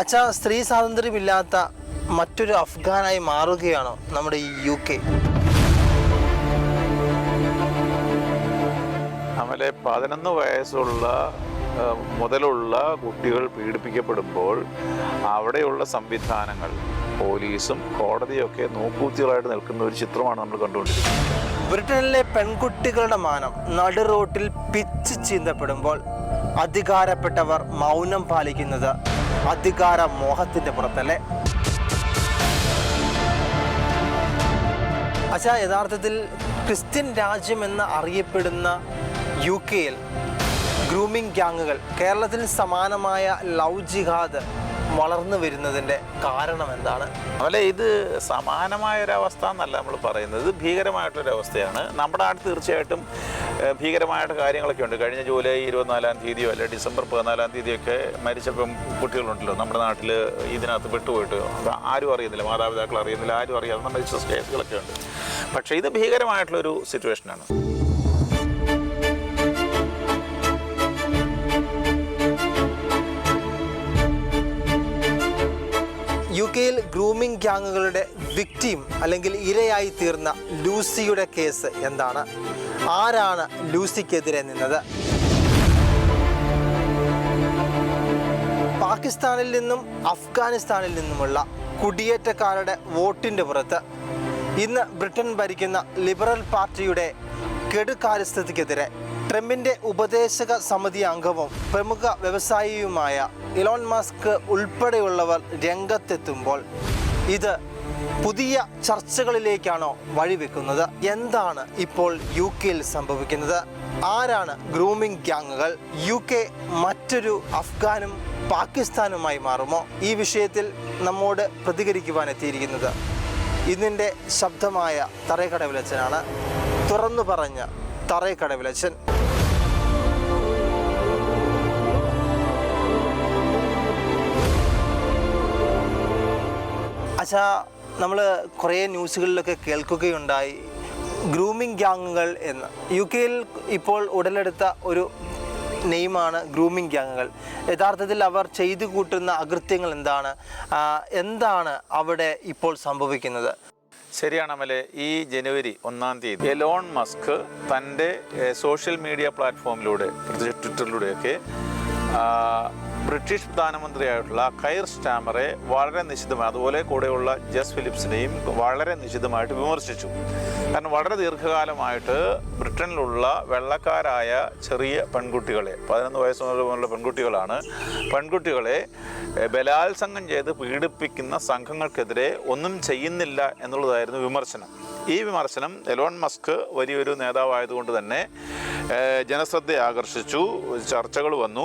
അച്ഛാ സ്ത്രീ സ്വാതന്ത്ര്യമില്ലാത്ത മറ്റൊരു അഫ്ഗാനായി മാറുകയാണോ നമ്മുടെ ഈ യു കെ? അമലെ പതിനൊന്ന് വയസ്സുള്ള മുതലുള്ള കുട്ടികൾ പീഡിപ്പിക്കപ്പെടുമ്പോൾ അവിടെയുള്ള സംവിധാനങ്ങൾ പോലീസും കോടതിയൊക്കെ നോക്കൂത്തികളായിട്ട് നിൽക്കുന്ന ഒരു ചിത്രമാണ് നമ്മൾ കണ്ടുകൊണ്ടിരിക്കുന്നത്. ബ്രിട്ടനിലെ പെൺകുട്ടികളുടെ മാനം നടു റോട്ടിൽ പിച്ച് ചീന്തപ്പെടുമ്പോൾ അധികാരപ്പെട്ടവർ മൗനം പാലിക്കുന്നത് അധികാര മോഹത്തിന്റെ പുറത്തല്ലേ? അച്ഛാ യഥാർത്ഥത്തിൽ ക്രിസ്ത്യൻ രാജ്യം എന്ന് അറിയപ്പെടുന്ന യു കെയിൽ ഗ്രൂമിംഗ് ഗ്യാങ്ങുകൾ കേരളത്തിന് സമാനമായ ലവ് ജിഹാദ് വളർന്നു വരുന്നതിന്റെ കാരണം എന്താണ്? അതുപോലെ ഇത് സമാനമായ ഒരു അവസ്ഥ എന്നല്ല നമ്മൾ പറയുന്നത്. ഇത് ഭീകരമായിട്ടൊരവസ്ഥയാണ്. നമ്മുടെ നാട് തീർച്ചയായിട്ടും ഭീകരമായിട്ട് കാര്യങ്ങളൊക്കെ ഉണ്ട് കഴിഞ്ഞ ജൂലൈ ഇരുപത്തിനാലാം തീയതിയോ അല്ലെ ഡിസംബർ പതിനാലാം തീയതിയൊക്കെ മരിച്ച മരിച്ചപ്പം കുട്ടികളുണ്ടല്ലോ നമ്മുടെ നാട്ടിൽ ഇതിനകത്ത് വിട്ടുപോയിട്ട്. അത് ആരും അറിയുന്നില്ല മാതാപിതാക്കൾ അറിയുന്നില്ല ആരും അറിയാതെ മരിച്ച കേസുകളൊക്കെ ഉണ്ട് പക്ഷേ ഇത് ഭീകരമായിട്ടുള്ളൊരു സിറ്റുവേഷനാണ് യു കെയിൽ ഗ്രൂമിംഗ് ഗ്യാങ്ങുകളുടെ വിക്ടീം അല്ലെങ്കിൽ ഇരയായി തീർന്ന ലൂസിയുടെ കേസ് എന്താണ്? ആരാണ് ലൂസിക്കെതിരെ നിന്നത്? പാകിസ്ഥാനിൽ നിന്നും അഫ്ഗാനിസ്ഥാനിൽ നിന്നുമുള്ള കുടിയേറ്റക്കാരുടെ വോട്ടിന്റെ പുറത്ത് ഇന്ന് ബ്രിട്ടൻ ഭരിക്കുന്ന ലിബറൽ പാർട്ടിയുടെ കെടുകാര്യസ്ഥതയ്ക്കെതിരെ ട്രംപിന്റെ ഉപദേശക സമിതി അംഗവും പ്രമുഖ വ്യവസായിയുമായ ഇലോൺ മസ്ക് ഉൾപ്പെടെയുള്ളവർ രംഗത്തെത്തുമ്പോൾ ഇത് പുതിയ ചർച്ചകളിലേക്കാണോ വഴിവെക്കുന്നത്? എന്താണ് ഇപ്പോൾ യു കെയിൽ സംഭവിക്കുന്നത്? ആരാണ് ഗ്രൂമിംഗ് ഗ്യാങ്ങുകൾ? യു കെ മറ്റൊരു അഫ്ഗാനും പാകിസ്ഥാനുമായി മാറുമോ? ഈ വിഷയത്തിൽ നമ്മോട് പ്രതികരിക്കുവാൻ എത്തിയിരിക്കുന്നത് ഇന്നിന്റെ ശബ്ദമായ തറയക്കടവിലച്ചനാണ് തുറന്നു പറഞ്ഞ തറയക്കടവിലച്ചൻ അച്ഛാ നമ്മൾ കുറേ ന്യൂസുകളിലൊക്കെ കേൾക്കുകയുണ്ടായി. ഗ്രൂമിംഗ് ഗ്യാങ്ങുകൾ എന്ന്. യു കെയിൽ ഇപ്പോൾ ഉടലെടുത്ത ഒരു നെയിമാണ് ഗ്രൂമിംഗ് ഗ്യാങ്ങുകൾ. യഥാർത്ഥത്തിൽ അവർ ചെയ്തു കൂട്ടുന്ന അകൃത്യങ്ങൾ എന്താണ്? എന്താണ് അവിടെ ഇപ്പോൾ സംഭവിക്കുന്നത്? ശരിയാണ് അമലെ ഈ ജനുവരി ഒന്നാം തീയതി എലോൺ മസ്ക് തന്റെ സോഷ്യൽ മീഡിയ പ്ലാറ്റ്ഫോമിലൂടെ ട്വിറ്ററിലൂടെയൊക്കെ ബ്രിട്ടീഷ് പ്രധാനമന്ത്രിയായിട്ടുള്ള കൈർ സ്റ്റാമറെ വളരെ നിശിതമായി അതുപോലെ കൂടെയുള്ള ജസ് ഫിലിപ്സിനെയും വളരെ നിശിതമായിട്ട് വിമർശിച്ചു. കാരണം വളരെ ദീർഘകാലമായിട്ട് ബ്രിട്ടനിലുള്ള വെള്ളക്കാരായ ചെറിയ പെൺകുട്ടികളെ പതിനൊന്ന് വയസ്സ് മുതലുള്ള പെൺകുട്ടികളാണ് പെൺകുട്ടികളെ ബലാത്സംഗം ചെയ്ത് പീഡിപ്പിക്കുന്ന സംഘങ്ങൾക്കെതിരെ ഒന്നും ചെയ്യുന്നില്ല എന്നുള്ളതായിരുന്നു വിമർശനം. ഈ വിമർശനം എലോൺ മസ്ക് വലിയൊരു നേതാവായതുകൊണ്ട് തന്നെ ജനശ്രദ്ധ ആകർഷിച്ചു ചർച്ചകൾ വന്നു.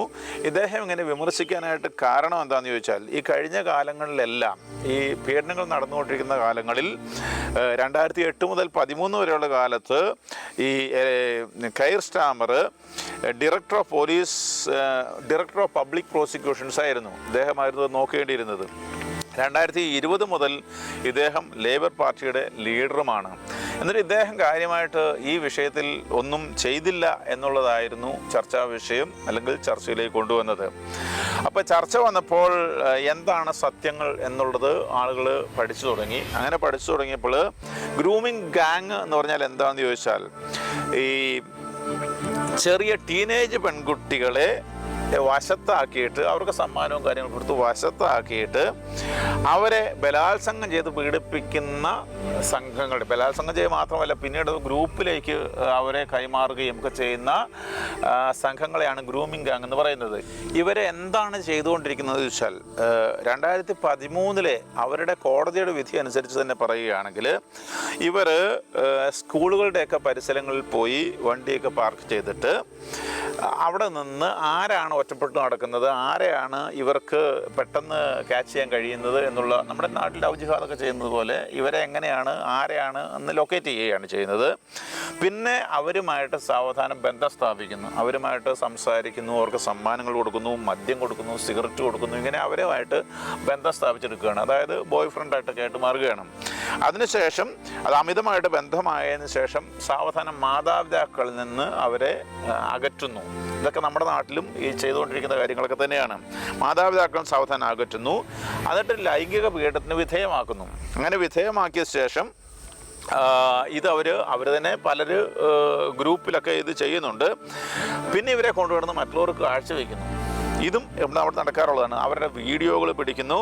ഇദ്ദേഹം ഇങ്ങനെ വിമർശിക്കാനായിട്ട് കാരണം എന്താണെന്ന് ചോദിച്ചാൽ ഈ കഴിഞ്ഞ കാലങ്ങളിലെല്ലാം ഈ പീഡനങ്ങൾ നടന്നുകൊണ്ടിരിക്കുന്ന കാലങ്ങളിൽ രണ്ടായിരത്തി എട്ട് മുതൽ പതിമൂന്ന് വരെയുള്ള കാലത്ത് ഈ Keir Starmer director of police director of public prosecutions ആയിരുന്നു. ഇദ്ദേഹമായിരുന്നു അത് നോക്കേണ്ടിയിരുന്നത്. രണ്ടായിരത്തി ഇരുപത് മുതൽ ഇദ്ദേഹം ലേബർ പാർട്ടിയുടെ ലീഡറുമാണ്. എന്നിട്ട് ഇദ്ദേഹം കാര്യമായിട്ട് ഈ വിഷയത്തിൽ ഒന്നും ചെയ്തില്ല എന്നുള്ളതായിരുന്നു ചർച്ചാ വിഷയം അല്ലെങ്കിൽ ചർച്ചയിലേക്ക് കൊണ്ടുവന്നത്. അപ്പോൾ ചർച്ച വന്നപ്പോൾ എന്താണ് സത്യങ്ങൾ എന്നുള്ളത് ആളുകൾ പഠിച്ചു തുടങ്ങി. അങ്ങനെ പഠിച്ചു തുടങ്ങിയപ്പോൾ ഗ്രൂമിംഗ് ഗാങ് എന്ന് പറഞ്ഞാൽ എന്താണെന്ന് ചോദിച്ചാൽ ഈ ചെറിയ ടീനേജ് പെൺകുട്ടികളെ വശത്താക്കിയിട്ട് അവർക്ക് സമ്മാനവും കാര്യങ്ങളും കൊടുത്ത് വശത്താക്കിയിട്ട് അവരെ ബലാത്സംഗം ചെയ്ത് പീഡിപ്പിക്കുന്ന സംഘങ്ങളുടെ ബലാത്സംഗം ചെയ്യുക മാത്രമല്ല പിന്നീട് ഗ്രൂപ്പിലേക്ക് അവരെ കൈമാറുകയും ഒക്കെ ചെയ്യുന്ന സംഘങ്ങളെയാണ് ഗ്രൂമിംഗ് ഗാങ് എന്ന് പറയുന്നത്. ഇവരെ എന്താണ് ചെയ്തുകൊണ്ടിരിക്കുന്നത് വെച്ചാൽ രണ്ടായിരത്തി പതിമൂന്നിലെ അവരുടെ കോടതിയുടെ വിധി അനുസരിച്ച് തന്നെ പറയുകയാണെങ്കിൽ ഇവർ സ്കൂളുകളുടെയൊക്കെ പരിസരങ്ങളിൽ പോയി വണ്ടിയൊക്കെ പാർക്ക് ചെയ്തിട്ട് അവിടെ നിന്ന് ആരാണ് ഒറ്റപ്പെട്ട് നടക്കുന്നത്? ആരെയാണ് ഇവർക്ക് പെട്ടെന്ന് ക്യാച്ച് ചെയ്യാൻ കഴിയുന്നത് എന്നുള്ള നമ്മുടെ നാട്ടിൽ ഔജിഹാദൊക്കെ ചെയ്യുന്നത് പോലെ ഇവരെ എങ്ങനെയാണ് ആരെയാണ് എന്ന് ലൊക്കേറ്റ് ചെയ്യുകയാണ് ചെയ്യുന്നത്. പിന്നെ അവരുമായിട്ട് സാവധാനം ബന്ധം സ്ഥാപിക്കുന്നു. അവരുമായിട്ട് സംസാരിക്കുന്നു അവർക്ക് സമ്മാനങ്ങൾ കൊടുക്കുന്നു മദ്യം കൊടുക്കുന്നു സിഗരറ്റ് കൊടുക്കുന്നു ഇങ്ങനെ അവരുമായിട്ട് ബന്ധം സ്ഥാപിച്ചെടുക്കുകയാണ്. അതായത് ബോയ് ഫ്രണ്ടായിട്ടൊക്കെ ആയിട്ട് മാറുകയാണ്. അതിനുശേഷം അത് അമിതമായിട്ട് ബന്ധമായതിനു ശേഷം സാവധാനം മാതാപിതാക്കളിൽ നിന്ന് അവരെ അകറ്റുന്നു. ഇതൊക്കെ നമ്മുടെ നാട്ടിലും ഈ ചെയ്തുകൊണ്ടിരിക്കുന്ന കാര്യങ്ങളൊക്കെ തന്നെയാണ്. മാതാപിതാക്കൾ സാവധാനം അകറ്റുന്നു. എന്നിട്ട് ലൈംഗിക പീഡനത്തിന് വിധേയമാക്കുന്നു. അങ്ങനെ വിധേയമാക്കിയ ശേഷം ഇത് അവർ അവർ തന്നെ പലര് ഗ്രൂപ്പിലൊക്കെ ഇത് ചെയ്യുന്നുണ്ട്. പിന്നെ ഇവരെ കൊണ്ടുവരുന്ന മറ്റുള്ളവർക്ക് കാഴ്ചവെക്കുന്നു. ഇതും അവിടെ നടക്കാറുള്ളതാണ്. അവരുടെ വീഡിയോകൾ പിടിക്കുന്നു.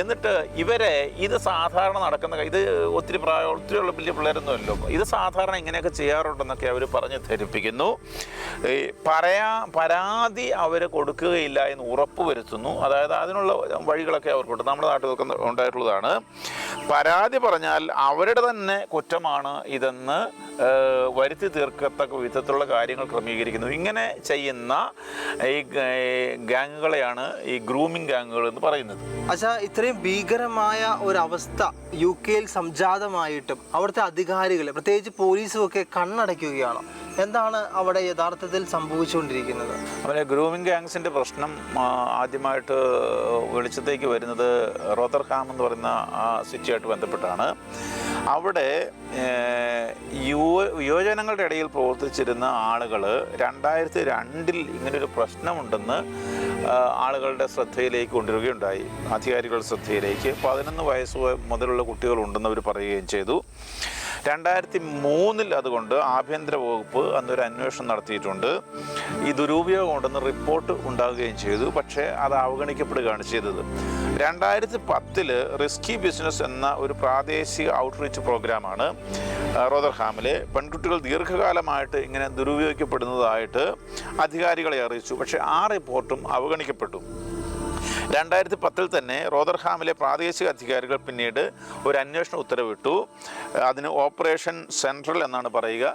എന്നിട്ട് ഇവരെ ഇത് സാധാരണ നടക്കുന്ന ഇത് ഒത്തിരി പ്രായം ഒത്തിരിയുള്ള വലിയ പിള്ളേരൊന്നുമല്ലോ. ഇത് സാധാരണ ഇങ്ങനെയൊക്കെ ചെയ്യാറുണ്ടെന്നൊക്കെ അവർ പറഞ്ഞ് ധരിപ്പിക്കുന്നു. ഈ പറയാ പരാതി അവർ കൊടുക്കുകയില്ല എന്ന് ഉറപ്പ് വരുത്തുന്നു. അതായത് അതിനുള്ള വഴികളൊക്കെ അവർക്കുണ്ട്. നമ്മുടെ നാട്ടിലൊക്കെ ഉണ്ടായിട്ടുള്ളതാണ്. പരാതി പറഞ്ഞാൽ അവരുടെ തന്നെ കുറ്റമാണ് ഇതെന്ന് വരുത്തി തീർക്കത്തക്ക വിധത്തിലുള്ള കാര്യങ്ങൾ ക്രമീകരിക്കുന്നു. ഇങ്ങനെ ചെയ്യുന്ന ഈ ഈ ഗാങ്ങുകളെയാണ് ഈ ഗ്രൂമിംഗ് ഗാങ്ങുകൾ എന്ന് പറയുന്നത്. അച്ഛാ ഇത്രയും ഭീകരമായ ഒരവസ്ഥ യു കെയിൽ സംജാതമായിട്ടും അവിടുത്തെ അധികാരികൾ പ്രത്യേകിച്ച് പോലീസും ഒക്കെ കണ്ണടയ്ക്കുകയാണ്. എന്താണ് അവിടെ യഥാർത്ഥത്തിൽ സംഭവിച്ചുകൊണ്ടിരിക്കുന്നത്? അവരെ ഗ്രൂമിംഗ് ഗാങ്സിന്റെ പ്രശ്നം ആദ്യമായിട്ട് വെളിച്ചത്തേക്ക് വരുന്നത് റോത്തർഹാം എന്ന് പറയുന്ന ആ സിറ്റിയായിട്ട് ബന്ധപ്പെട്ടാണ്. അവിടെ യുവജനങ്ങളുടെ ഇടയിൽ പ്രവർത്തിച്ചിരുന്ന ആളുകൾ രണ്ടായിരത്തി രണ്ടിൽ ഇങ്ങനൊരു പ്രശ്നമുണ്ടെന്ന് ആളുകളുടെ ശ്രദ്ധയിലേക്ക് കൊണ്ടുവരികയുണ്ടായി. അധികാരികളുടെ ശ്രദ്ധയിലേക്ക്. പതിനൊന്ന് വയസ്സ് മുതലുള്ള കുട്ടികളുണ്ടെന്ന് അവർ പറയുകയും ചെയ്തു. രണ്ടായിരത്തി മൂന്നിൽ അതുകൊണ്ട് ആഭ്യന്തര വകുപ്പ് അന്നൊരു അന്വേഷണം നടത്തിയിട്ടുണ്ട്. ഈ ദുരുപയോഗം ഉണ്ടെന്ന് റിപ്പോർട്ട് ഉണ്ടാകുകയും ചെയ്തു. പക്ഷേ അത് അവഗണിക്കപ്പെടുകയാണ് ചെയ്തത്. രണ്ടായിരത്തി പത്തിൽ റിസ്കി ബിസിനസ് എന്ന ഒരു പ്രാദേശിക ഔട്ട്റീച്ച് പ്രോഗ്രാമാണ് റോദർഹാമിലെ പെൺകുട്ടികൾ ദീർഘകാലമായിട്ട് ഇങ്ങനെ ദുരുപയോഗിക്കപ്പെടുന്നതായിട്ട് അധികാരികളെ അറിയിച്ചു. പക്ഷേ ആ റിപ്പോർട്ടും അവഗണിക്കപ്പെട്ടു. രണ്ടായിരത്തി പത്തിൽ തന്നെ റോദർഹാമിലെ പ്രാദേശിക അധികാരികൾ പിന്നീട് ഒരു അന്വേഷണ ഉത്തരവിട്ടു. അതിന് ഓപ്പറേഷൻ സെൻട്രൽ എന്നാണ് പറയുക.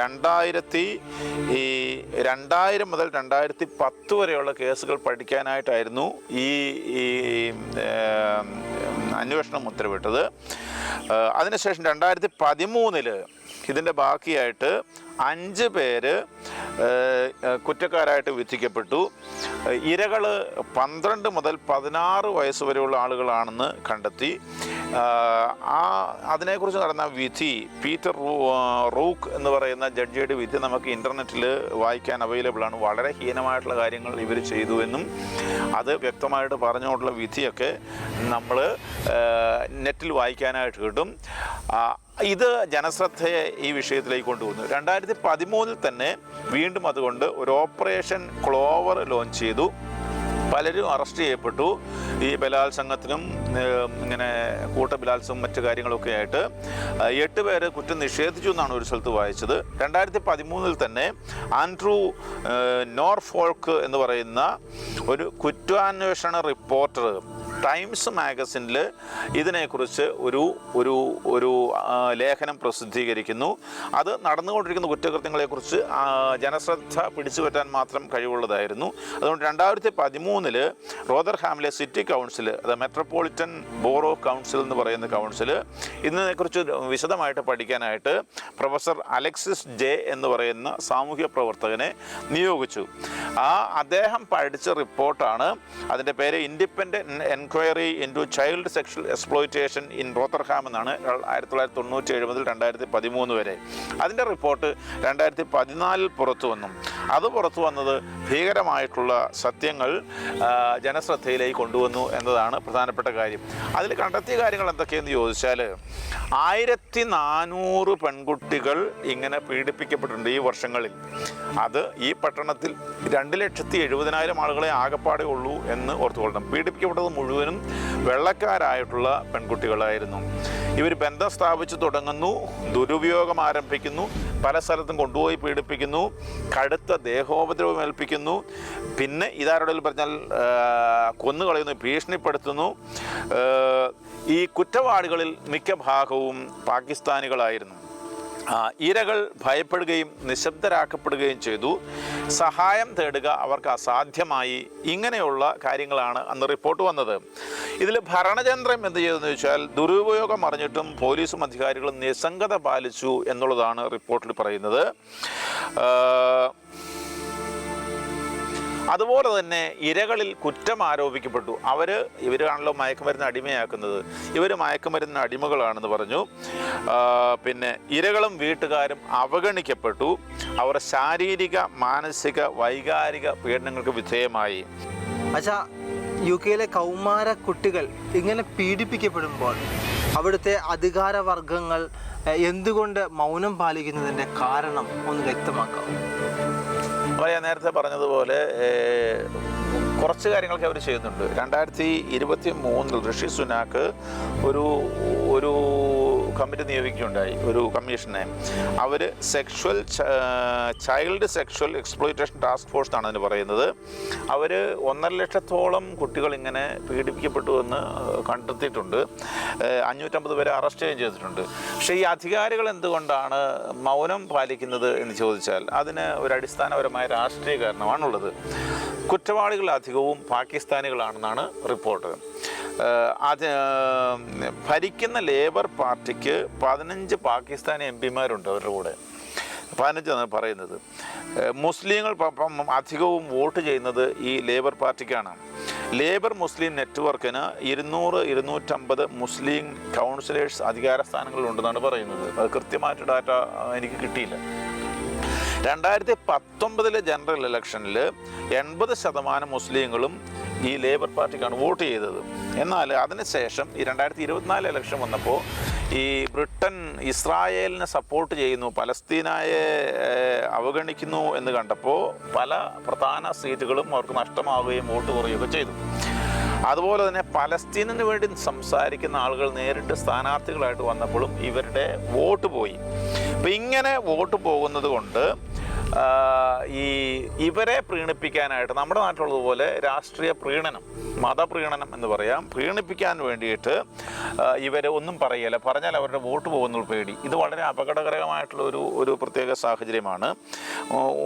രണ്ടായിരത്തി ഈ രണ്ടായിരം മുതൽ രണ്ടായിരത്തി പത്ത് വരെയുള്ള കേസുകൾ പഠിക്കാനായിട്ടായിരുന്നു ഈ അന്വേഷണം ഉത്തരവിട്ടത്. അതിനുശേഷം രണ്ടായിരത്തി പതിമൂന്നിൽ ഇതിന്റെ ബാക്കിയായിട്ട് അഞ്ച് പേര് കുറ്റക്കാരായിട്ട് വിധിക്കപ്പെട്ടു. ഇരകൾ പന്ത്രണ്ട് മുതൽ പതിനാറ് വയസ്സ് വരെയുള്ള ആളുകളാണെന്ന് കണ്ടെത്തി. ആ അതിനെക്കുറിച്ച് നടന്ന വിധി പീറ്റർ റൂക്ക് എന്ന് പറയുന്ന ജഡ്ജിയുടെ വിധി നമുക്ക് ഇന്റർനെറ്റിൽ വായിക്കാൻ അവൈലബിൾ ആണ്. വളരെ ഹീനമായിട്ടുള്ള കാര്യങ്ങൾ ഇവർ ചെയ്തു എന്നും അത് വ്യക്തമായിട്ട് പറഞ്ഞുകൊണ്ടുള്ള വിധിയൊക്കെ നമ്മൾ നെറ്റിൽ വായിക്കാനായിട്ട് കിട്ടും. ഇത് ജനശ്രദ്ധയെ ഈ വിഷയത്തിലേക്ക് കൊണ്ടുവന്നു. രണ്ടായിരത്തി പതിമൂന്നിൽ തന്നെ വീണ്ടും അതുകൊണ്ട് ഒരു ഓപ്പറേഷൻ ക്ലോവർ ലോഞ്ച് ചെയ്തു. പലരും അറസ്റ്റ് ചെയ്യപ്പെട്ടു. ഈ ബലാത്സംഗത്തിനും ഇങ്ങനെ കൂട്ട ബലാത്സംഗം മറ്റു കാര്യങ്ങളൊക്കെ ആയിട്ട് എട്ട് പേര് കുറ്റം നിഷേധിച്ചു എന്നാണ് ഒരു സ്ഥലത്ത് വായിച്ചത്. രണ്ടായിരത്തി പതിമൂന്നിൽ തന്നെ ആൻഡ്രൂ നോർഫോൾക്ക് എന്ന് പറയുന്ന ഒരു കുറ്റാന്വേഷണ റിപ്പോർട്ടർ ടൈംസ് മാഗസിനിൽ ഇതിനെക്കുറിച്ച് ഒരു ഒരു ഒരു ലേഖനം പ്രസിദ്ധീകരിക്കുന്നു. അത് നടന്നുകൊണ്ടിരിക്കുന്ന കുറ്റകൃത്യങ്ങളെക്കുറിച്ച് ജനശ്രദ്ധ പിടിച്ചു പറ്റാൻ മാത്രം കഴിവുള്ളതായിരുന്നു. അതുകൊണ്ട് രണ്ടായിരത്തി പതിമൂന്നിൽ റോദർഹാമിലെ സിറ്റി കൗൺസിൽ അത് മെട്രോപൊളിറ്റൻ ബോറോ കൗൺസിൽ എന്ന് പറയുന്ന കൗൺസിൽ ഇതിനെക്കുറിച്ച് വിശദമായിട്ട് പഠിക്കാനായിട്ട് പ്രൊഫസർ അലക്സിസ് ജെ എന്ന് പറയുന്ന സാമൂഹ്യ പ്രവർത്തകനെ നിയോഗിച്ചു. ആ അദ്ദേഹം പഠിച്ച റിപ്പോർട്ടാണ് അതിന്റെ പേര് independent inquiry into child sexual exploitation in Rotherham എന്നാണ് ആയിരത്തി തൊള്ളായിരത്തി തൊണ്ണൂറ്റി രണ്ടായിരത്തി പതിമൂന്ന് വരെ. അതിന്റെ റിപ്പോർട്ട് രണ്ടായിരത്തി പതിനാലിൽ പുറത്തു വന്നു. അത് പുറത്തു വന്നത് ഭീകരമായിട്ടുള്ള സത്യങ്ങൾ ജനശ്രദ്ധയിലേക്ക് കൊണ്ടുവന്നു എന്നതാണ് പ്രധാനപ്പെട്ട കാര്യം. അതിൽ കണ്ടെത്തിയ കാര്യങ്ങൾ എന്തൊക്കെയെന്ന് ചോദിച്ചാൽ ആയിരത്തി നാനൂറ് പെൺകുട്ടികൾ ഇങ്ങനെ പീഡിപ്പിക്കപ്പെട്ടിട്ടുണ്ട് ഈ വർഷങ്ങളിൽ. അത് ഈ പട്ടണത്തിൽ രണ്ട് ലക്ഷത്തി എഴുപതിനായിരം ആളുകളെ ആകപ്പാടെ ഉള്ളൂ എന്ന് ഓർത്തുകൊള്ളണം. പീഡിപ്പിക്കപ്പെട്ടത് മുഴുവനും വെള്ളക്കാരായിട്ടുള്ള പെൺകുട്ടികളായിരുന്നു. ഇവർ ബന്ധം സ്ഥാപിച്ചു തുടങ്ങുന്നു ദുരുപയോഗം ആരംഭിക്കുന്നു പല സ്ഥലത്തും കൊണ്ടുപോയി പീഡിപ്പിക്കുന്നു കടുത്ത ദേഹോപദ്രവം ഏൽപ്പിക്കുന്നു. പിന്നെ ഇതാരുടെ പറഞ്ഞാൽ കൊന്നുകളയുന്നു ഭീഷണിപ്പെടുത്തുന്നു. ഈ കുറ്റവാളികളിൽ മിക്ക ഭാഗവും പാകിസ്ഥാനികളായിരുന്നു. ഇരകൾ ഭയപ്പെടുകയും നിശബ്ദരാക്കപ്പെടുകയും ചെയ്തു. സഹായം തേടുക അവർക്ക് അസാധ്യമായി. ഇങ്ങനെയുള്ള കാര്യങ്ങളാണ് അന്ന് റിപ്പോർട്ട് വന്നത്. ഇതിൽ ഭരണചന്ദ്രം എന്ത് ചെയ്തെന്ന് വെച്ചാൽ ദുരുപയോഗം അറിഞ്ഞിട്ടും പോലീസും അധികാരികളും നിസ്സംഗത പാലിച്ചു എന്നുള്ളതാണ് റിപ്പോർട്ടിൽ പറയുന്നത്. അതുപോലെ തന്നെ ഇരകളിൽ കുറ്റം ആരോപിക്കപ്പെട്ടു. അവർ ഇവരാണല്ലോ മയക്കുമരുന്ന് അടിമയാക്കുന്നത്. ഇവർ മയക്കുമരുന്ന് അടിമകളാണെന്ന് പറഞ്ഞു. പിന്നെ ഇരകളും വീട്ടുകാരും അവഗണിക്കപ്പെട്ടു. അവർ ശാരീരിക മാനസിക വൈകാരിക പീഡനങ്ങൾക്ക് വിധേയമായി. അച്ഛാ യു കെയിലെ കൗമാര കുട്ടികൾ ഇങ്ങനെ പീഡിപ്പിക്കപ്പെടുമ്പോൾ അവിടുത്തെ അധികാര വർഗങ്ങൾ എന്തുകൊണ്ട് മൗനം പാലിക്കുന്നതിന്റെ കാരണം ഒന്ന് വ്യക്തമാക്കാം. അപ്പോൾ ഞാൻ നേരത്തെ പറഞ്ഞതുപോലെ കുറച്ച് കാര്യങ്ങളൊക്കെ അവർ ചെയ്യുന്നുണ്ട്. രണ്ടായിരത്തി ഇരുപത്തി മൂന്നിൽ ഋഷി സുനാക്ക് ഒരു ഒരു കമ്മിറ്റി നിയോഗിക്കുകയുണ്ടായി ഒരു കമ്മീഷനെ. അവർ sexual child sexual exploitation task force എന്നാണ് അതിന് പറയുന്നത്. അവർ ഒന്നര ലക്ഷത്തോളം കുട്ടികൾ ഇങ്ങനെ പീഡിപ്പിക്കപ്പെട്ടു എന്ന് കണ്ടെത്തിയിട്ടുണ്ട്. അഞ്ഞൂറ്റമ്പത് പേരെ അറസ്റ്റ് ചെയ്യുകയും ചെയ്തിട്ടുണ്ട്. പക്ഷേ ഈ അധികാരികൾ എന്തുകൊണ്ടാണ് മൗനം പാലിക്കുന്നത് എന്ന് ചോദിച്ചാൽ അതിന് ഒരു അടിസ്ഥാനപരമായ രാഷ്ട്രീയ കാരണമാണുള്ളത്. കുറ്റവാളികൾ അധികവും പാകിസ്ഥാനികളാണെന്നാണ് റിപ്പോർട്ട്. അത് ഭരിക്കുന്ന ലേബർ പാർട്ടിക്ക് പതിനഞ്ച് പാകിസ്ഥാനി എം പിമാരുണ്ട് അവരുടെ കൂടെ. പതിനഞ്ചാണ് പറയുന്നത്. മുസ്ലിങ്ങൾ അധികവും വോട്ട് ചെയ്യുന്നത് ഈ ലേബർ പാർട്ടിക്കാണ്. ലേബർ മുസ്ലിം നെറ്റ്വർക്കിന് ഇരുന്നൂറ് ഇരുന്നൂറ്റമ്പത് മുസ്ലിം കൗൺസിലേഴ്സ് അധികാര സ്ഥാനങ്ങളുണ്ടെന്നാണ് പറയുന്നത്. അത് കൃത്യമായിട്ട് ഡാറ്റ എനിക്ക് കിട്ടിയില്ല. രണ്ടായിരത്തി പത്തൊമ്പതിലെ ജനറൽ ഇലക്ഷനിൽ എൺപത് ശതമാനം മുസ്ലിങ്ങളും ഈ ലേബർ പാർട്ടിക്കാണ് വോട്ട് ചെയ്തത്. എന്നാൽ അതിനുശേഷം ഈ രണ്ടായിരത്തി ഇരുപത്തിനാല് ഇലക്ഷൻ വന്നപ്പോൾ ഈ ബ്രിട്ടൻ ഇസ്രായേലിനെ സപ്പോർട്ട് ചെയ്യുന്നു പലസ്തീനായെ അവഗണിക്കുന്നു എന്ന് കണ്ടപ്പോൾ പല പ്രധാന സീറ്റുകളും അവർക്ക് നഷ്ടമാവുകയും വോട്ട് കുറയുകയൊക്കെ ചെയ്തു. അതുപോലെ തന്നെ പലസ്തീനിന് വേണ്ടി സംസാരിക്കുന്ന ആളുകൾ നേരിട്ട് സ്ഥാനാർത്ഥികളായിട്ട് വന്നപ്പോഴും ഇവരുടെ വോട്ട് പോയി. അപ്പം ഇങ്ങനെ വോട്ട് പോകുന്നത് കൊണ്ട് ഈ ഇവരെ പ്രീണിപ്പിക്കാനായിട്ട് നമ്മുടെ നാട്ടിലുള്ളതുപോലെ രാഷ്ട്രീയ പ്രീണനം മതപ്രീണനം എന്ന് പറയാം പ്രീണിപ്പിക്കാൻ വേണ്ടിയിട്ട് ഇവർ ഒന്നും പറയല പറഞ്ഞാൽ അവരുടെ വോട്ട് പോകുന്ന പേടി. ഇത് വളരെ അപകടകരമായിട്ടുള്ള ഒരു ഒരു പ്രത്യേക സാഹചര്യമാണ്.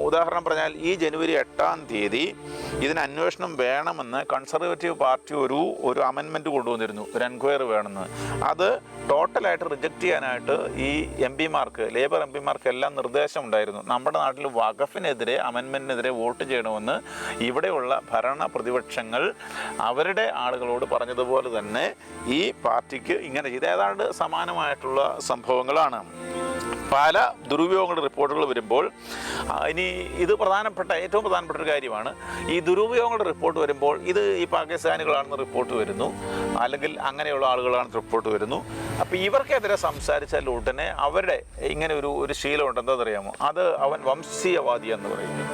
ഉദാഹരണം പറഞ്ഞാൽ ഈ ജനുവരി എട്ടാം തീയതി ഇതിന് അന്വേഷണം വേണമെന്ന് കൺസർവേറ്റീവ് പാർട്ടി ഒരു ഒരു അമെൻമെന്റ് കൊണ്ടുവന്നിരുന്നു. ഒരു എൻക്വയറി വേണമെന്ന്. അത് ടോട്ടലായിട്ട് റിജക്റ്റ് ചെയ്യാനായിട്ട് ഈ എം പിമാർക്ക് ലേബർ എം പിമാർക്ക് എല്ലാം നിർദ്ദേശം ഉണ്ടായിരുന്നു നമ്മുടെ നാട്ടിൽ വഖഫിനെതിരെ അമെൻമെന്റിനെതിരെ വോട്ട് ചെയ്യണമെന്ന് ഇവിടെയുള്ള ഭരണ പ്രതിപക്ഷങ്ങൾ അവരുടെ ആളുകളോട് പറഞ്ഞതുപോലെ തന്നെ ഈ പാർട്ടിക്ക് ഇങ്ങനെ ചെയ്ത്. ഏതാണ്ട് സമാനമായിട്ടുള്ള സംഭവങ്ങളാണ്. പല ദുരുപയോഗങ്ങളുടെ റിപ്പോർട്ടുകൾ വരുമ്പോൾ ഇനി ഇത് പ്രധാനപ്പെട്ട ഏറ്റവും പ്രധാനപ്പെട്ട ഒരു കാര്യമാണ്. ഈ ദുരുപയോഗങ്ങളുടെ റിപ്പോർട്ട് വരുമ്പോൾ ഇത് ഈ പാകിസ്ഥാനികളാണെന്ന് റിപ്പോർട്ട് വരുന്നു. അല്ലെങ്കിൽ അങ്ങനെയുള്ള ആളുകളാണെന്ന് റിപ്പോർട്ട് വരുന്നു. അപ്പോൾ ഇവർക്കെതിരെ സംസാരിച്ചാൽ ഉടനെ അവരുടെ ഇങ്ങനെ ഒരു ഒരു ശീലമുണ്ട്. എന്താണെന്നറിയാമോ? അത് അവൻ വംശീയവാദി എന്ന് പറയുന്നു.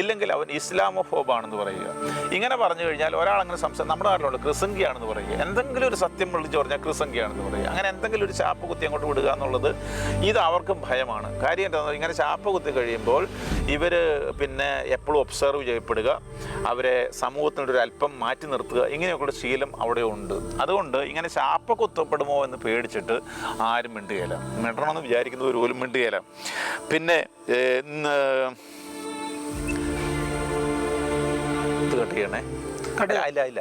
ഇല്ലെങ്കിൽ അവൻ ഇസ്ലാമോഫോബാണെന്ന് പറയുക. ഇങ്ങനെ പറഞ്ഞു കഴിഞ്ഞാൽ ഒരാൾ അങ്ങനെ സംശയം നമ്മുടെ നാട്ടിലുള്ള ക്രിസംഗിയാണെന്ന് പറയുക. എന്തെങ്കിലും ഒരു സത്യം വിളിച്ച് പറഞ്ഞാൽ ക്രിസംഗിയാണെന്ന് പറയുക. അങ്ങനെ എന്തെങ്കിലും ഒരു ചാപ്പ് കുത്തി അങ്ങോട്ട് വിടുക എന്നുള്ളത് ഇത് അവർക്കും ഭയമാണ്. കാര്യം എന്താണെന്ന് ഇങ്ങനെ ചാപ്പ് കുത്തി കഴിയുമ്പോൾ ഇവർ പിന്നെ എപ്പോഴും ഒബ്സർവ് ചെയ്യപ്പെടുക അവരെ സമൂഹത്തിനോട് ഒരു അല്പം മാറ്റി നിർത്തുക ഇങ്ങനെയൊക്കെയുള്ള ശീലം അവിടെ ഉണ്ട്. അതുകൊണ്ട് ഇങ്ങനെ ചാപ്പ കുത്തപ്പെടുമോ എന്ന് പേടിച്ചിട്ട് ആരും മിണ്ടുകയില്ല. മിണ്ടണമെന്ന് വിചാരിക്കുന്നവർ പോലും മിണ്ടുകയില്ല. പിന്നെ ഇന്ന് കട്ട് ചെയ്യണേ. ഇല്ല ഇല്ല.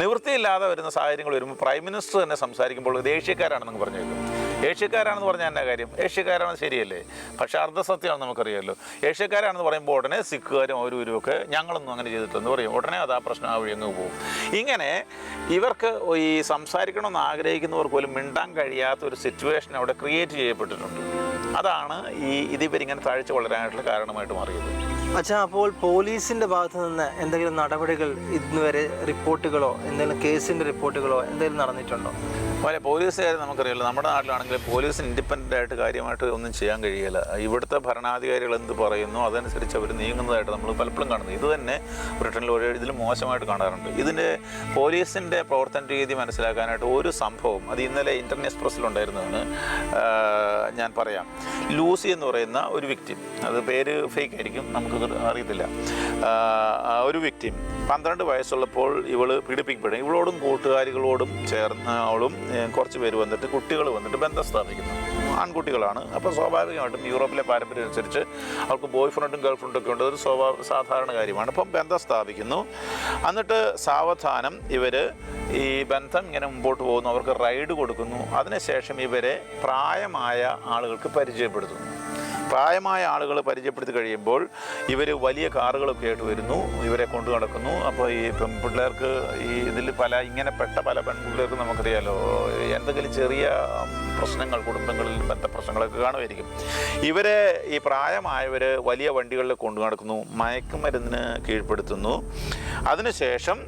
നിവൃത്തിയില്ലാതെ വരുന്ന സാഹചര്യങ്ങൾ വരുമ്പോൾ പ്രൈം മിനിസ്റ്റർ തന്നെ സംസാരിക്കുമ്പോൾ ഇത് ഏഷ്യക്കാരാണെന്ന് പറഞ്ഞേക്കും ഏഷ്യക്കാരാണെന്ന് പറഞ്ഞാൽ എന്നാ കാര്യം? ഏഷ്യക്കാരാണ് ശരിയല്ലേ? പക്ഷെ അർദ്ധസത്യമാണെന്ന് നമുക്കറിയാമല്ലോ ഏഷ്യക്കാരാണെന്ന് പറയുമ്പോൾ ഉടനെ സിഖുകാരും അവരും ഇവരും ഒക്കെ ഞങ്ങളൊന്നും അങ്ങനെ ചെയ്തിട്ടെന്ന് പറയും. ഉടനെ അത് ആ പ്രശ്നം ആ വഴി അങ്ങ് പോകും. ഇങ്ങനെ ഇവർക്ക് ഈ സംസാരിക്കണമെന്ന് ആഗ്രഹിക്കുന്നവർക്ക് പോലും മിണ്ടാൻ കഴിയാത്ത ഒരു സിറ്റുവേഷൻ അവിടെ ക്രിയേറ്റ് ചെയ്യപ്പെട്ടിട്ടുണ്ട്. അതാണ് ഈ ഇതിവരിങ്ങനെ താഴ്ച വളരാനായിട്ടുള്ള കാരണമായിട്ട് മാറിയത്. അച്ഛാ അപ്പോൾ പോലീസിന്റെ ഭാഗത്ത് നിന്ന് എന്തെങ്കിലും നടപടികൾ ഇന്നുവരെ റിപ്പോർട്ടുകളോ എന്തെങ്കിലും കേസിന്റെ റിപ്പോർട്ടുകളോ എന്തെങ്കിലും നടന്നിട്ടുണ്ടോ? പോലെ പോലീസുകാരെ നമുക്കറിയാലോ. നമ്മുടെ നാട്ടിലാണെങ്കിൽ പോലീസ് ഇൻഡിപെൻഡന്റ് ആയിട്ട് കാര്യമായിട്ട് ഒന്നും ചെയ്യാൻ കഴിയില്ല. ഇവിടുത്തെ ഭരണാധികാരികൾ എന്ത് പറയുന്നു അതനുസരിച്ച് അവർ നീങ്ങുന്നതായിട്ട് നമ്മൾ പലപ്പോഴും കാണുന്നു ഇത് തന്നെ ബ്രിട്ടനിൽ ഒരു ഇതിൽ മോശമായിട്ട് കാണാറുണ്ട്. ഇതിന്റെ പോലീസിന്റെ പ്രവർത്തന രീതി മനസ്സിലാക്കാനായിട്ട് ഒരു സംഭവം അത് ഇന്നലെ ഇന്റർനെറ്റ് എക്സ്പ്രസ്സിലുണ്ടായിരുന്നതാണ് ആ, ഞാൻ പറയാം. ലൂസി എന്ന് പറയുന്ന ഒരു വ്യക്തി അത് പേര് ഫേക്ക് ആയിരിക്കും നമുക്ക് അറിയത്തില്ല. ഒരു വ്യക്തി പന്ത്രണ്ട് വയസ്സുള്ളപ്പോൾ ഇവൾ പീഡിപ്പിക്കപ്പെടും. ഇവളോടും കൂട്ടുകാരികളോടും ചേർന്ന് അവളും കുറച്ച് പേര് വന്നിട്ട് കുട്ടികൾ വന്നിട്ട് ബന്ധം സ്ഥാപിക്കുന്നു. ആൺകുട്ടികളാണ്. അപ്പോൾ സ്വാഭാവികമായിട്ടും യൂറോപ്പിലെ പാരമ്പര്യം അനുസരിച്ച് അവർക്ക് ബോയ് ഫ്രണ്ടും ഗേൾ ഫ്രണ്ടും ഒക്കെ ഉണ്ട് അതൊരു സ്വാഭാവ സാധാരണ കാര്യമാണ്. അപ്പം ബന്ധം സ്ഥാപിക്കുന്നു. എന്നിട്ട് സാവധാനം ഇവർ ഈ ബന്ധം ഇങ്ങനെ മുമ്പോട്ട് പോകുന്നു. അവർക്ക് റൈഡ് കൊടുക്കുന്നു. അതിനുശേഷം ഇവരെ പ്രായമായ ആളുകൾക്ക് പരിചയപ്പെടുത്തുന്നു. പ്രായമായ ആളുകൾ പരിചയപ്പെടുത്തി കഴിയുമ്പോൾ ഇവർ വലിയ കാറുകളൊക്കെ ആയിട്ട് വരുന്നു ഇവരെ കൊണ്ടു നടക്കുന്നു. അപ്പോൾ ഈ പെൺപിള്ളേർക്ക് ഈ ഇതിൽ പല ഇങ്ങനെ പെട്ട പല പെൺപിള്ളേർക്ക് നമുക്കറിയാലോ എന്തെങ്കിലും ചെറിയ പ്രശ്നങ്ങൾ കുടുംബങ്ങളിൽ ബന്ധ പ്രശ്നങ്ങളൊക്കെ കാണുമായിരിക്കും. ഇവരെ ഈ പ്രായമായവർ വലിയ വണ്ടികളിൽ കൊണ്ടു നടക്കുന്നു മയക്കുമരുന്നിന് കീഴ്പ്പെടുത്തുന്നു. അതിനുശേഷം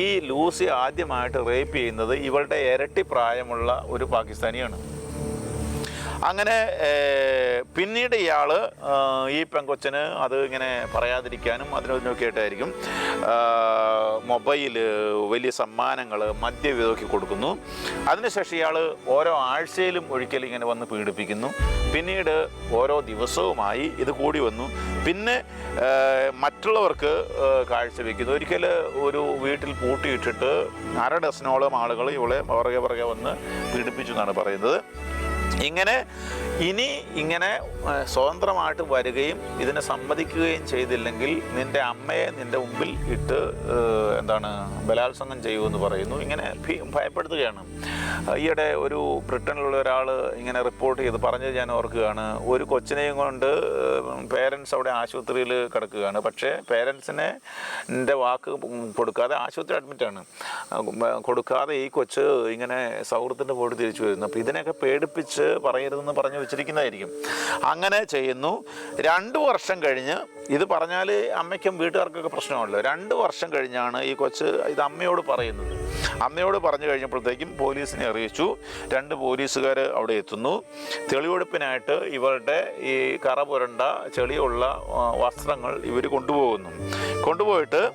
ഈ ലൂസി ആദ്യമായിട്ട് റേപ്പ് ചെയ്യുന്നത് ഇവളുടെ ഇരട്ടി പ്രായമുള്ള ഒരു പാകിസ്ഥാനിയാണ്. അങ്ങനെ പിന്നീട് ഇയാൾ ഈ പെങ്കൊച്ചന് അത് ഇങ്ങനെ പറയാതിരിക്കാനും അതിനൊക്കെ ആയിട്ടായിരിക്കും. മൊബൈൽ വലിയ സമ്മാനങ്ങൾ മദ്യം ഇതൊക്കെ കൊടുക്കുന്നു. അതിനുശേഷം ഇയാൾ ഓരോ ആഴ്ചയിലും ഒഴിക്കൽ ഇങ്ങനെ വന്ന് പീഡിപ്പിക്കുന്നു. പിന്നീട് ഓരോ ദിവസവുമായി ഇത് കൂടി വന്നു. പിന്നെ മറ്റുള്ളവർക്ക് കാഴ്ചവെക്കുന്നു. ഒരിക്കൽ ഒരു വീട്ടിൽ പൂട്ടിയിട്ടിട്ട് അര ഡസനോളം ആളുകൾ ഇവളെ പുറകെ പുറകെ വന്ന് പീഡിപ്പിച്ചു എന്നാണ് പറയുന്നത്. ഇങ്ങനെ ഇനി ഇങ്ങനെ സ്വതന്ത്രമായിട്ട് വരികയും ഇതിനെ സമ്മതിക്കുകയും ചെയ്തില്ലെങ്കിൽ നിന്റെ അമ്മയെ നിന്റെ മുമ്പിൽ ഇട്ട് എന്താണ് ബലാത്സംഗം ചെയ്യുമെന്ന് പറയുന്നു. ഇങ്ങനെ ഭയപ്പെടുത്തുകയാണ്. ഈയിടെ ഒരു ബ്രിട്ടനിലുള്ള ഒരാൾ ഇങ്ങനെ റിപ്പോർട്ട് ചെയ്ത് പറഞ്ഞത് ഞാൻ ഓർക്കുകയാണ്. ഒരു കൊച്ചിനെയും കൊണ്ട് പേരൻസ് അവിടെ ആശുപത്രിയിൽ കിടക്കുകയാണ്. പക്ഷേ പേരൻസിനെ വാക്ക് കൊടുക്കാതെ ആശുപത്രി അഡ്മിറ്റാണ് കൊടുക്കാതെ ഈ കൊച്ച് ഇങ്ങനെ സൗഹൃദത്തിന്റെ പോയിട്ട് തിരിച്ചു വരുന്നു. അപ്പോൾ ഇതിനെയൊക്കെ പേടിപ്പിച്ച് പറയരുതെന്ന് പറഞ്ഞു വെച്ചിരിക്കുന്നതായിരിക്കും. അങ്ങനെ ചെയ്യുന്നു. രണ്ട് വർഷം കഴിഞ്ഞ് ഇത് പറഞ്ഞാൽ അമ്മയ്ക്കും വീട്ടുകാർക്കൊക്കെ പ്രശ്നമാണല്ലോ. രണ്ട് വർഷം കഴിഞ്ഞാണ് ഈ കൊച്ച് ഇത് അമ്മയോട് പറയുന്നത്. അമ്മയോട് പറഞ്ഞു കഴിഞ്ഞപ്പോഴത്തേക്കും പോലീസിനെ അറിയിച്ചു. രണ്ട് പോലീസുകാർ അവിടെ എത്തുന്നു. തെളിവെടുപ്പിനായിട്ട് ഇവരുടെ ഈ കറ പുരണ്ട ചെളിയുള്ള വസ്ത്രങ്ങൾ ഇവർ കൊണ്ടുപോകുന്നു. കൊണ്ടുപോയിട്ട്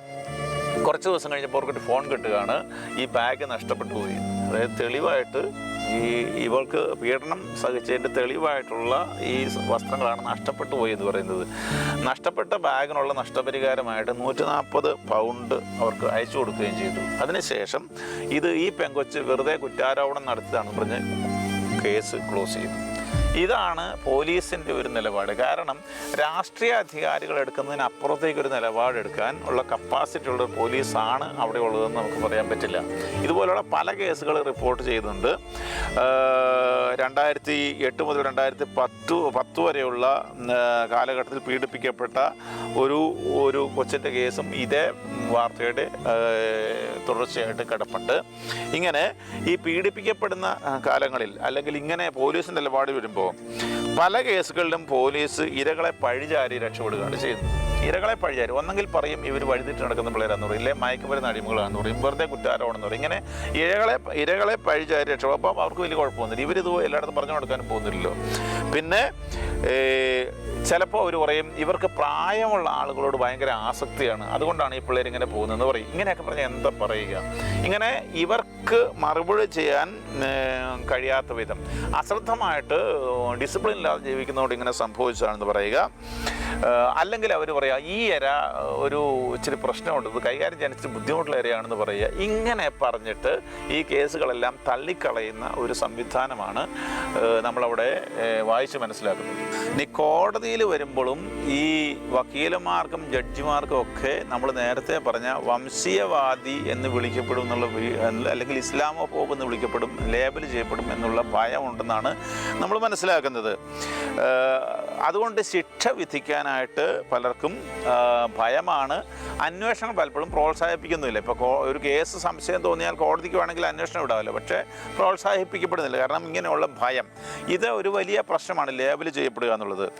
കുറച്ച് ദിവസം കഴിഞ്ഞപ്പോൾ അവർക്കൊരു ഫോൺ കിട്ടുകയാണ്. ഈ ബാഗ് നഷ്ടപ്പെട്ടു പോയി. അതായത് തെളിവായിട്ട് ഈ ഇവൾക്ക് പീഡനം സഹിച്ചതിന്റെ തെളിവായിട്ടുള്ള ഈ വസ്ത്രങ്ങളാണ് നഷ്ടപ്പെട്ടു പോയി എന്ന് പറയുന്നത്. നഷ്ടപ്പെട്ട ബാഗിനുള്ള നഷ്ടപരിഹാരമായിട്ട് നൂറ്റി നാൽപ്പത് പൗണ്ട് അവർക്ക് അയച്ചു കൊടുക്കുകയും ചെയ്തു. അതിനുശേഷം ഇത് ഈ പെങ്കൊച്ച് വെറുതെ കുറ്റാരോപണം നടത്തിയതാണെന്ന് പറഞ്ഞ് കേസ് ക്ലോസ് ചെയ്തു. ഇതാണ് പോലീസിന്റെ ഒരു നിലപാട്. കാരണം രാഷ്ട്രീയ അധികാരികൾ എടുക്കുന്നതിന് അപ്പുറത്തേക്ക് ഒരു നിലപാടെടുക്കാൻ ഉള്ള കപ്പാസിറ്റി ഉള്ള പോലീസാണ് അവിടെ ഉള്ളതെന്ന് നമുക്ക് പറയാൻ പറ്റില്ല. ഇതുപോലുള്ള പല കേസുകൾ റിപ്പോർട്ട് ചെയ്യുന്നുണ്ട് രണ്ടായിരത്തി എട്ട് മുതൽ രണ്ടായിരത്തി പത്ത് പത്ത് വരെയുള്ള കാലഘട്ടത്തിൽ പീഡിപ്പിക്കപ്പെട്ട ഒരു ഒരു കൊച്ചിന്റെ കേസും ഇതേ വാർത്തയുടെ തുടർച്ചയായിട്ട് കിടപ്പുണ്ട്. ഇങ്ങനെ ഈ പീഡിപ്പിക്കപ്പെടുന്ന കാലങ്ങളിൽ അല്ലെങ്കിൽ ഇങ്ങനെ പോലീസിന്റെ നിലപാട് വരുമ്പോൾ പല കേസുകളിലും പോലീസ് ഇരകളെ പഴിചാരി രക്ഷപ്പെടുകയാണ് ചെയ്യുന്നത്. ഇരകളെ പഴിയാരും? ഒന്നെങ്കിൽ പറയും ഇവർ വഴിതിട്ട് നടക്കുന്ന പിള്ളേരാന്ന് പറയും. ഇല്ലേ മയക്കുമരുന്ന് അടിമകളാണെന്ന് പറയും. വെറുതെ കുറ്റാരോപണം എന്ന് പറയും. ഇങ്ങനെ ഇരകളെ ഇരകളെ പഴിചാരി രക്ഷപ്പെടും. അപ്പം അവർക്ക് വലിയ കുഴപ്പമൊന്നുമില്ല. ഇവരിത് എല്ലായിടത്തും പറഞ്ഞു കൊടുക്കാനും പോകുന്നില്ലല്ലോ. പിന്നെ ചിലപ്പോൾ അവർ പറയും ഇവർക്ക് പ്രായമുള്ള ആളുകളോട് ഭയങ്കര ആസക്തിയാണ്. അതുകൊണ്ടാണ് ഈ പിള്ളേർ ഇങ്ങനെ പോകുന്നതെന്ന് പറയും. ഇങ്ങനെയൊക്കെ പറഞ്ഞാൽ എന്താ പറയുക? ഇങ്ങനെ ഇവർക്ക് മറുപടി ചെയ്യാൻ കഴിയാത്ത വിധം അശ്രദ്ധമായിട്ട് ഡിസിപ്ലിൻ ഇല്ലാതെ ജീവിക്കുന്നതുകൊണ്ട് ഇങ്ങനെ സംഭവിച്ചതാണെന്ന് പറയുക. അല്ലെങ്കിൽ അവർ പറയുക ഈ ഇര ഒരു ഇച്ചിരി പ്രശ്നമുണ്ട്. ഇത് കൈകാര്യം ചെയ്യാൻ ഇച്ചിരി ബുദ്ധിമുട്ടുള്ള ഇരയാണെന്ന് പറയുക. ഇങ്ങനെ പറഞ്ഞിട്ട് ഈ കേസുകളെല്ലാം തള്ളിക്കളയുന്ന ഒരു സംവിധാനമാണ് നമ്മളവിടെ വായിച്ച് മനസ്സിലാക്കുന്നത്. ഇനി കോടതിയിൽ വരുമ്പോഴും ഈ വക്കീലന്മാർക്കും ജഡ്ജിമാർക്കും ഒക്കെ നമ്മൾ നേരത്തെ പറഞ്ഞ വംശീയവാദി എന്ന് വിളിക്കപ്പെടും എന്നുള്ള അല്ലെങ്കിൽ അല്ലെങ്കിൽ പോപ്പ് എന്ന് വിളിക്കപ്പെടും ലേബൽ ചെയ്യപ്പെടും എന്നുള്ള ഭയം ഉണ്ടെന്നാണ് നമ്മൾ മനസ്സിലാക്കുന്നത്. അതുകൊണ്ട് ശിക്ഷ വിധിക്കാനായിട്ട് പലർക്കും ഭയമാണ്. അന്വേഷണം പലപ്പോഴും പ്രോത്സാഹിപ്പിക്കുന്നില്ല ഇപ്പോൾ ഒരു കേസ് സംശയം തോന്നിയാൽ കോടതിക്ക് വേണമെങ്കിൽ അന്വേഷണം ഇടാമല്ലോ. പക്ഷേ പ്രോത്സാഹിപ്പിക്കപ്പെടുന്നില്ല. കാരണം ഇങ്ങനെയുള്ള ഭയം. ഇത് ഒരു വലിയ പ്രശ്നമാണ് ലേബൽ ചെയ്യപ്പെടുക എന്നുള്ളത്.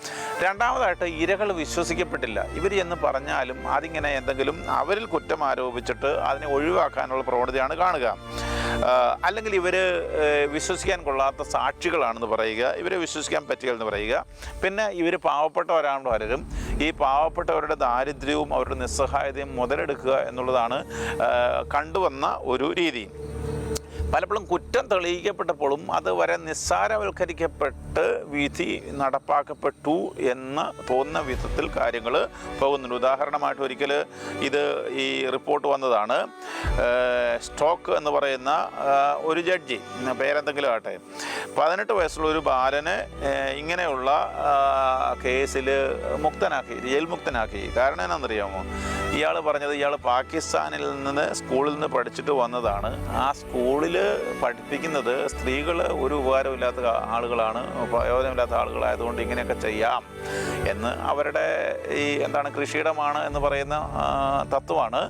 രണ്ടാമതായിട്ട് ഇരകൾ വിശ്വസിക്കപ്പെട്ടില്ല. ഇവർ എന്ന് പറഞ്ഞാലും അതിങ്ങനെ എന്തെങ്കിലും അവരിൽ കുറ്റം ആരോപിച്ചിട്ട് അതിനെ ഒഴിവാക്കാനുള്ള പ്രവണതയാണ് കാണുക. അല്ലെങ്കിൽ ഇവർ വിശ്വസിക്കാൻ കൊള്ളാത്ത സാക്ഷികളാണെന്ന് പറയുക ഇവരെ വിശ്വസിക്കാൻ പറ്റുകയെന്ന് പറയുക. പിന്നെ ഇവർ പാവപ്പെട്ടവരാണ് പലരും ഈ പാവപ്പെട്ടവരുടെ ദാരിദ്ര്യവും അവരുടെ നിസ്സഹായതയും മുതലെടുക്കുക എന്നുള്ളതാണ് കണ്ടുവന്ന ഒരു രീതി. പലപ്പോഴും കുറ്റം തെളിയിക്കപ്പെട്ടപ്പോഴും അത് വരെ നിസ്സാരവൽക്കരിക്കപ്പെട്ട് വിധി നടപ്പാക്കപ്പെട്ടു എന്ന് തോന്നുന്ന വിധത്തിൽ കാര്യങ്ങൾ പോകുന്നുണ്ട്. ഉദാഹരണമായിട്ട് ഒരിക്കൽ ഇത് ഈ റിപ്പോർട്ട് വന്നതാണ്. സ്റ്റോക്ക് എന്ന് പറയുന്ന ഒരു ജഡ്ജി പേരെന്തെങ്കിലും ആട്ടെ പതിനെട്ട് വയസ്സുള്ള ഒരു ബാലനെ ഇങ്ങനെയുള്ള കേസിൽ മുക്തനാക്കി ജയിൽ മുക്തനാക്കി. കാരണം എന്നാണെന്നറിയാമോ? ഇയാൾ പറഞ്ഞത് ഇയാൾ പാകിസ്ഥാനിൽ നിന്ന് സ്കൂളിൽ നിന്ന് പഠിച്ചിട്ട് വന്നതാണ്. ആ സ്കൂളിൽ പഠിപ്പിക്കുന്നത് സ്ത്രീകൾ ഒരു ഉപകാരമില്ലാത്ത ആളുകളാണ് പ്രയോജനമില്ലാത്ത ആളുകളായതുകൊണ്ട് ഇങ്ങനെയൊക്കെ ചെയ്യാം എന്ന് അവരുടെ ഈ എന്താണ് കൃഷിയിടമാണ് എന്ന് പറയുന്ന തത്വമാണ്.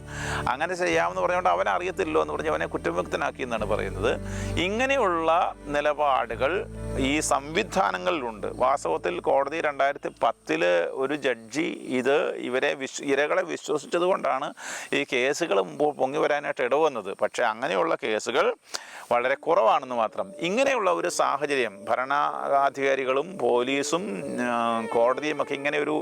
അങ്ങനെ ചെയ്യാമെന്ന് പറഞ്ഞുകൊണ്ട് അവനെ അറിയത്തില്ലോ എന്ന് പറഞ്ഞ് അവനെ കുറ്റമുക്തനാക്കി എന്നാണ് പറയുന്നത്. ഇങ്ങനെയുള്ള നിലപാടുകൾ ഈ സംവിധാനങ്ങളിലുണ്ട്. വാസ്തവത്തിൽ കോടതി രണ്ടായിരത്തി പത്തിൽ ഒരു ജഡ്ജി ഇത് ഇവരെ വിശ്വ ഇരകളെ വിശ്വസിച്ചത് കൊണ്ടാണ് ഈ കേസുകൾ പൊങ്ങി വരാനായിട്ട് ഇടവന്നത്. പക്ഷേ അങ്ങനെയുള്ള കേസുകൾ വളരെ കുറവാണെന്ന് മാത്രം. ഇങ്ങനെയുള്ള ഒരു സാഹചര്യം ഭരണാധികാരികളും പോലീസും കോടതിയും ഒക്കെ ഇങ്ങനെ ഒരു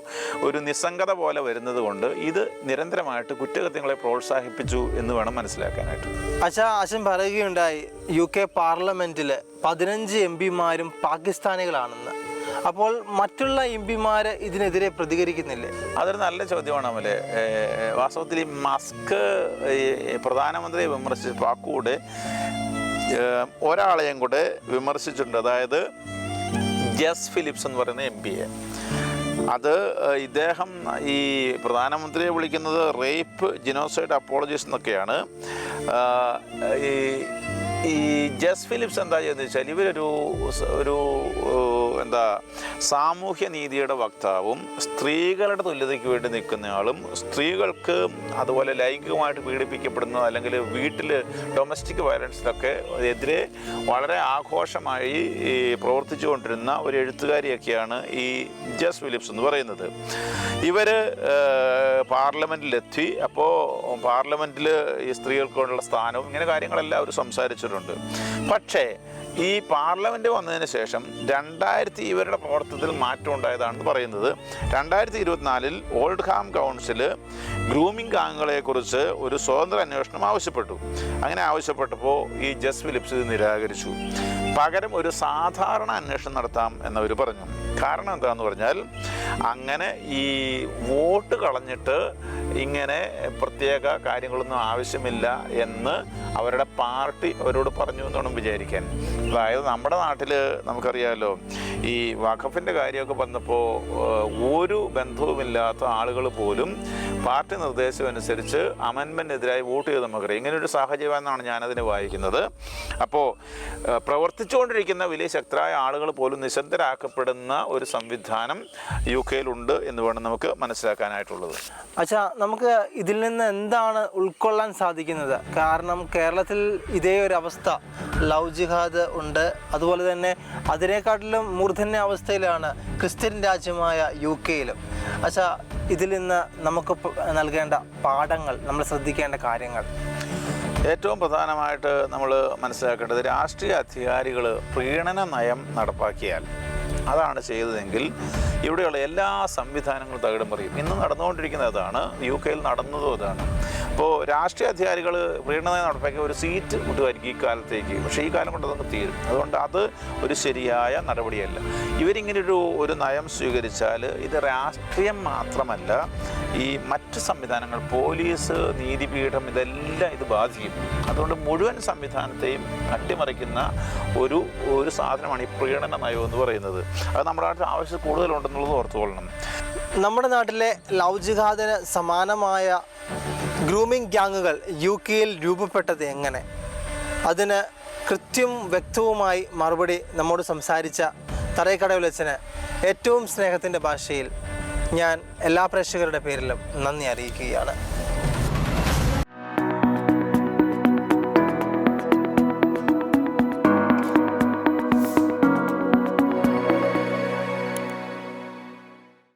ഒരു നിസ്സംഗത പോലെ വരുന്നത് കൊണ്ട് ഇത് നിരന്തരമായിട്ട് കുറ്റകൃത്യങ്ങളെ പ്രോത്സാഹിപ്പിച്ചു എന്ന് വേണം മനസ്സിലാക്കാനായിട്ട്. അച്ഛാ അച്ഛൻ പറയുകയുണ്ടായി യു കെ പാർലമെന്റിൽ പതിനഞ്ച് എം പിമാരും പാകിസ്ഥാനികളാണെന്ന്. അപ്പോൾ മറ്റുള്ള എം പിമാർ ഇതിനെതിരെ പ്രതികരിക്കുന്നില്ലേ? അതൊരു നല്ല ചോദ്യമാണ് അമലെ. വാസ്തവത്തിൽ ഈ മസ്ക് പ്രധാനമന്ത്രിയെ വിമർശിച്ച് പാക്കൂടെ ഏഹ് ഒരാളെയും കൂടെ വിമർശിച്ചിട്ടുണ്ട്. അതായത് ജസ് ഫിലിപ്സ് എന്ന് പറയുന്ന എം പിയെ അത് ഇദ്ദേഹം ഈ പ്രധാനമന്ത്രിയെ വിളിക്കുന്നത് റേപ്പ് ജിനോസൈഡ് അപ്പോളജീസ് എന്നൊക്കെയാണ്. ഈ ഈ ജസ് ഫിലിപ്സ് എന്താ ചെയ്യുന്നത് വെച്ചാൽ ഇവരൊരു ഒരു എന്താ സാമൂഹ്യ നീതിയുടെ വക്താവും സ്ത്രീകളുടെ തുല്യതയ്ക്ക് വേണ്ടി നിൽക്കുന്നയാളും സ്ത്രീകൾക്ക് അതുപോലെ ലൈംഗികമായിട്ട് പീഡിപ്പിക്കപ്പെടുന്ന അല്ലെങ്കിൽ വീട്ടിൽ ഡൊമസ്റ്റിക് വയലൻസിലൊക്കെ എതിരെ വളരെ ആഘോഷമായി പ്രവർത്തിച്ചുകൊണ്ടിരുന്ന ഒരു എഴുത്തുകാരിയൊക്കെയാണ് ഈ ജസ് ഫിലിപ്സ് എന്ന് പറയുന്നത്. ഇവർ പാർലമെന്റിലെത്തി അപ്പോൾ പാർലമെന്റിൽ ഈ സ്ത്രീകൾക്കുള്ള സ്ഥാനവും ഇങ്ങനെ കാര്യങ്ങളെല്ലാം അവർ സംസാരിച്ചിട്ടുണ്ട്. പക്ഷേ ഈ പാർലമെന്റ് വന്നതിന് ശേഷം രണ്ടായിരത്തി ഇവരുടെ പ്രവർത്തനത്തിൽ മാറ്റം ഉണ്ടായതാണെന്ന് പറയുന്നത്. രണ്ടായിരത്തി ഇരുപത്തിനാലിൽ ഓൾഡ് ഹാം കൗൺസിൽ ഗ്രൂമിംഗ് അംഗങ്ങളെക്കുറിച്ച് ഒരു സ്വതന്ത്ര അന്വേഷണം ആവശ്യപ്പെട്ടു. അങ്ങനെ ആവശ്യപ്പെട്ടപ്പോൾ ഈ ജസ് ഫിലിപ്സ് ഇത് നിരാകരിച്ചു. പകരം ഒരു സാധാരണ അന്വേഷണം നടത്താം എന്നവർ പറഞ്ഞു. കാരണം എന്താണെന്ന് പറഞ്ഞാൽ അങ്ങനെ ഈ വോട്ട് കളഞ്ഞിട്ട് ഇങ്ങനെ പ്രത്യേക കാര്യങ്ങളൊന്നും ആവശ്യമില്ല എന്ന് അവരുടെ പാർട്ടി അവരോട് പറഞ്ഞു എന്ന് വേണം വിചാരിക്കാൻ. അതായത് നമ്മുടെ നാട്ടിൽ നമുക്കറിയാമല്ലോ ഈ വഖഫിന്റെ കാര്യമൊക്കെ വന്നപ്പോൾ ഒരു ബന്ധവുമില്ലാത്ത ആളുകൾ പോലും പാർട്ടി നിർദ്ദേശം അനുസരിച്ച് അമൻമെന്റിനെതിരായി വോട്ട് ചെയ്ത് നമുക്കറിയാം ഇങ്ങനെ ഒരു സാഹചര്യമെന്നാണ് ഞാനതിനെ വായിക്കുന്നത്. അപ്പോൾ ഏഹ്, പ്രവർത്തിച്ചുകൊണ്ടിരിക്കുന്ന വലിയ ശക്തരായ ആളുകൾ പോലും നിശബ്ദരാക്കപ്പെടുന്ന ഒരു സംവിധാനം യു കെയിലുണ്ട് എന്ന് വേണം നമുക്ക് മനസ്സിലാക്കാനായിട്ടുള്ളത്. അച്ഛാ നമുക്ക് ഇതിൽ നിന്ന് എന്താണ് ഉൾക്കൊള്ളാൻ സാധിക്കുന്നത്? കാരണം കേരളത്തിൽ ഇതേ ഒരു അവസ്ഥ. ലവ് ജിഹാദ് ഉണ്ട്. അതുപോലെ തന്നെ അതിനേക്കാട്ടിലും മൂർധന്യ അവസ്ഥയിലാണ് ക്രിസ്ത്യൻ രാജ്യമായ യു കെയിലും അച്ഛാ ഇതിൽ നിന്ന് നമുക്ക് നൽകേണ്ട പാഠങ്ങൾ നമ്മൾ ശ്രദ്ധിക്കേണ്ട കാര്യങ്ങൾ. ഏറ്റവും പ്രധാനമായിട്ട് നമ്മൾ മനസ്സിലാക്കേണ്ടത് രാഷ്ട്രീയ അധികാരികൾ പ്രീണന നയം നടപ്പാക്കിയാൽ അതാണ് ചെയ്തതെങ്കിൽ ഇവിടെയുള്ള എല്ലാ സംവിധാനങ്ങളും തകിടം പറയും ഇന്ന് നടന്നുകൊണ്ടിരിക്കുന്നത് അതാണ് യു കെയിൽ നടന്നതും അതാണ്. അപ്പോൾ രാഷ്ട്രീയ അധികാരികൾ പ്രീണന നയം നടപ്പാക്കിയ ഒരു സീറ്റ് കിട്ടുമായിരിക്കും ഈ കാലത്തേക്ക്. പക്ഷേ ഈ കാലം കൊണ്ട് അതൊക്കെ തീരും. അതുകൊണ്ട് അത് ഒരു ശരിയായ നടപടിയല്ല. ഇവരിങ്ങനെ ഒരു ഒരു നയം സ്വീകരിച്ചാൽ ഇത് രാഷ്ട്രീയം മാത്രമല്ല ഈ മറ്റ് സംവിധാനങ്ങൾ പോലീസ് നീതിപീഠം ഇതെല്ലാം ഇത് ബാധിക്കും. അതുകൊണ്ട് മുഴുവൻ സംവിധാനത്തെയും അട്ടിമറിക്കുന്ന ഒരു ഒരു സാധനമാണ് ഈ പ്രീണന നയം എന്ന് പറയുന്നത്. അത് നമ്മുടെ നാട്ടിൽ ആവശ്യം കൂടുതലുണ്ടെന്നുള്ളത് ഓർത്തുകൊള്ളണം. നമ്മുടെ നാട്ടിലെ ലവ് ജിഹാദിന് സമാനമായ ഗ്രൂമിംഗ് ഗ്യാങ്ങുകൾ യു കെയിൽ രൂപപ്പെട്ടത് എങ്ങനെ? അതിന് കൃത്യം വ്യക്തവുമായി മറുപടി നമ്മോട് സംസാരിച്ച തറയക്കടവിലച്ചന് ഏറ്റവും സ്നേഹത്തിന്റെ ഭാഷയിൽ ഞാൻ എല്ലാ പ്രേക്ഷകരുടെ പേരിലും നന്ദി അറിയിക്കുകയാണ്.